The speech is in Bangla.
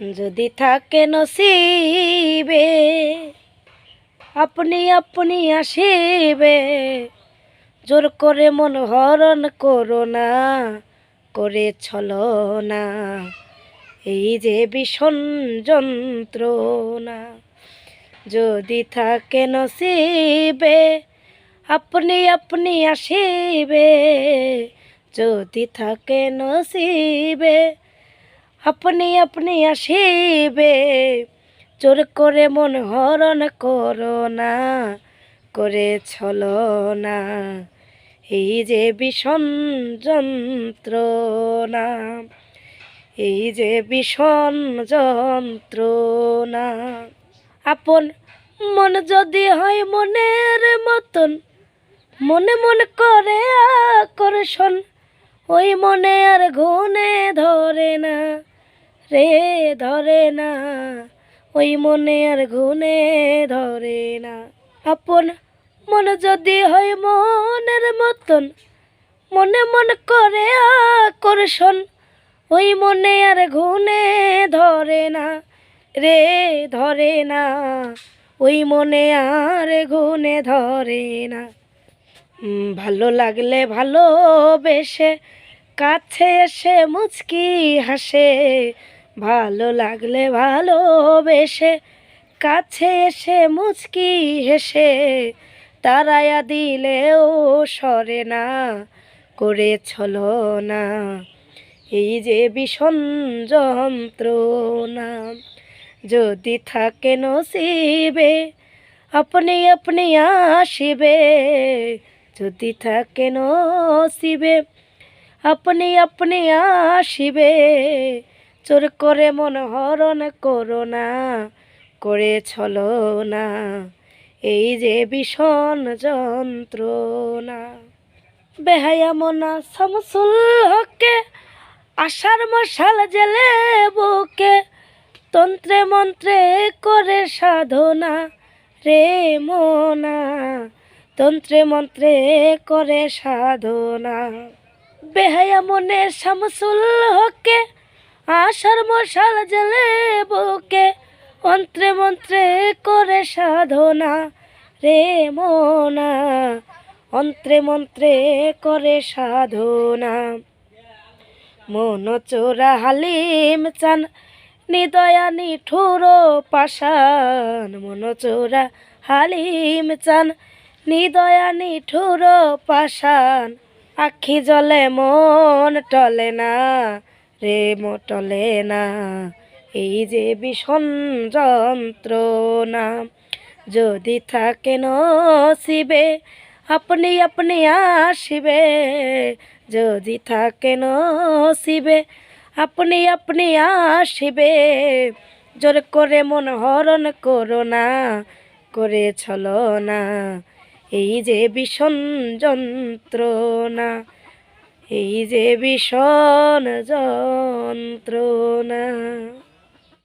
যদি থাকে নসিবে, আপনি আপনি আসিবে। জোর করে মন হরণ করো না, করে ছল না। এই যে ভীষণ যন্ত্রণা, যদি থাকে নসিবে, আপনি আপনি আসিবে। যদি থাকে নসিবে আপনি আপনি আসিবে। জোর করে মন হরণ করো না, করে ছলো না। এই যে ভীষণ যন্ত্রণা, এই যে ভীষণ যন্ত্রণা। আপন মন যদি হয় মনের মতন, মনে মনে করে আকর্ষণ, ওই মনে আর গুনে ধরে না। রে ধরে না, ওই মনে আর ঘুনে ধরে না। আপন মন যদি হয় মনের মতন, মনে মনে করে আকর্ষণ, ওই মনে আর ঘুনে ধরে না। রে ধরে না, ওই মনে আর ঘুনে ধরে না। ভালো লাগলে ভালোবেসে, কাছে এসে মুচকি হাসে। ভালো লাগলে ভালোবেসে, কাছে এসে মুচকি হেসে, তারায়া দিলেও সরে না করে ছলো না এই যে ভীষণ যন্ত্রণা। যদি থাকে নসিবে, আপনি আপনি আসিবে, যদি থাকে নসিবে, আপনি আপনি আসিবে চোর করে মন হরণ করো না, করে ছলো না। এই যে ভীষণ যন্ত্রণা। বেহায়া মনা শামসুল হকে আশার মশাল জেলে বুকে, তন্ত্রে মন্ত্রে করে সাধনা রে মোনা, তন্ত্রে মন্ত্রে করে সাধনা। বেহায়া মনে শামসুল হকে আশার মশাল জেলে বুকে অন্ত্রে মন্ত্রে করে সাধনা রে মোনা। অন্ত্রে মন্ত্রে করে সাধনা। মন চোরা হালিম চান, নিদয়া নিঠুর পাশান মন চোরা হালিম চান, নিদয়া নিঠুর পাশান আখি জলে মন টলে না রে মোটলে না, এই যে ভীষণ যন্ত্রণা। যদি থাকে নসিবে, আপনি আপনি আসিবে। যদি থাকে নসিবে, আপনি আপনি আসিবে। জোর করে মন হরণ করো না, করে ছলো না। এই যে ভীষণ যন্ত্রণা। এই যে ভীষণ যন্ত্রণা।